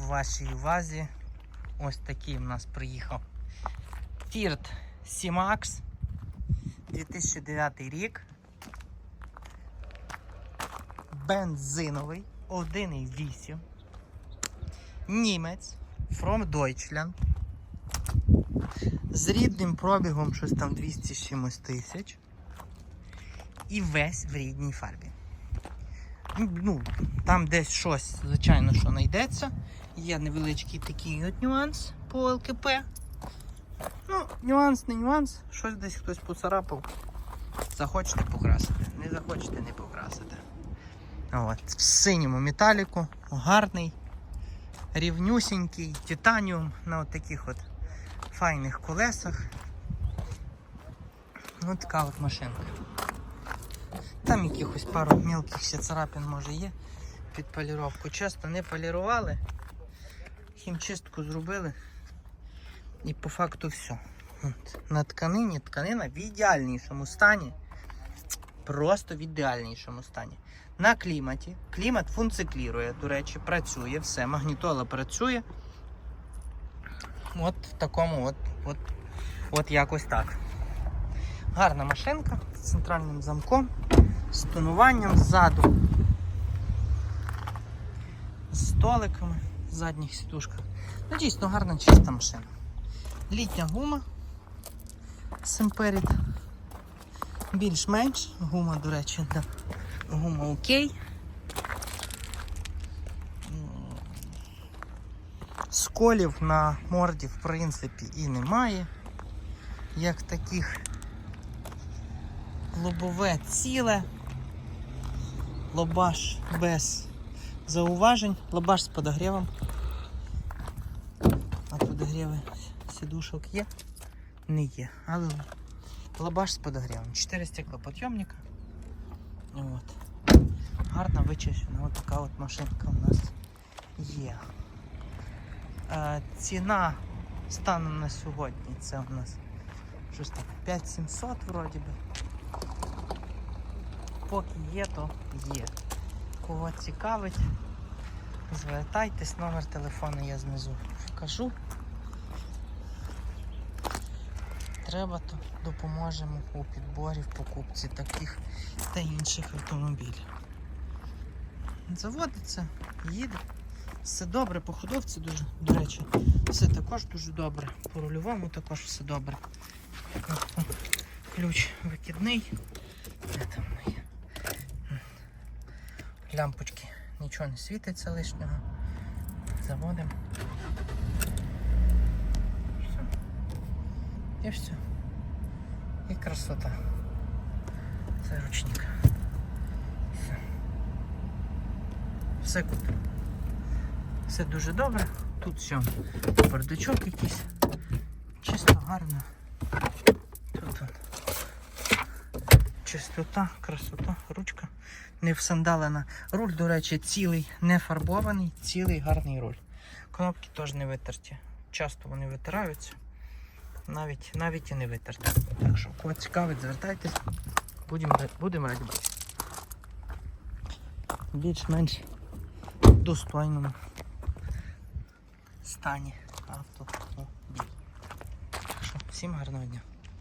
в вашій увазі ось такий в нас приїхав Fiat C-Max 2009 рік. Бензиновий 1,8. Німець from Deutschland. З рідним пробігом щось там 200 чимось тисяч. І весь в рідній фарбі. Ну, там десь щось, звичайно, що знайдеться. Є невеличкий такий от нюанс по ЛКП. Ну, нюанс, не нюанс, щось десь хтось поцарапав. Захочете покрасити, не захочете не покрасити. От, в синьому металіку, гарний, рівнюсінький, титаніум на от таких от файних колесах. Ось така от машинка. Там якихось пару мілких ще царапин може є під поліровку. Часто не полірували, хімчистку зробили і по факту все. От. На тканині тканина в ідеальнішому стані. Просто в ідеальнішому стані. На кліматі. Клімат функціклірує, до речі, працює, все, магнітола працює. От в такому от, от, от якось так. Гарна машинка з центральним замком, з тонуванням ззаду, з столиками в задніх сідушках. Ну, дійсно гарна чиста машина. Літня гума Семперід. Більш-менш. Гума, до речі, да. гума окей. Сколів на морді, в принципі, і немає. Як таких лобове ціле, лобаш без зауважень, лобаш з подогрівом. А подогріви сідушок є? Не є. Але лобаш з подогрівом. 4 стеклоподйомника. От. Гарно вичищена. Ось така от машинка у нас є. Е, ціна станом на сьогодні це у нас щось так 5700 вроді би. Поки є, то є. Кого цікавить, звертайтесь, номер телефону я знизу вкажу. Треба, то допоможемо у підборі в покупці таких та інших автомобілів. Заводиться, їде. Все добре, по ходовці дуже, до речі, все також дуже добре. По рульовому також все добре. Ключ викидний. Де там? Лямпочки нічого не світиться лишнього. Заводимо. Все. І все. І красота. Це ручник. Все. Все купив. Все дуже добре. Тут все. Бардачок якийсь. Чисто гарно. Тут от. Чистота, красота, ручка не всандалена. Руль, до речі, цілий, не фарбований, цілий гарний руль. Кнопки теж не витерті. Часто вони витираються, навіть навіть і не витерті. Так що, кого цікавить, звертайтесь, будемо будемо раді бачити. Більш-менш достойному стані автомобіль. Так що, всім гарного дня.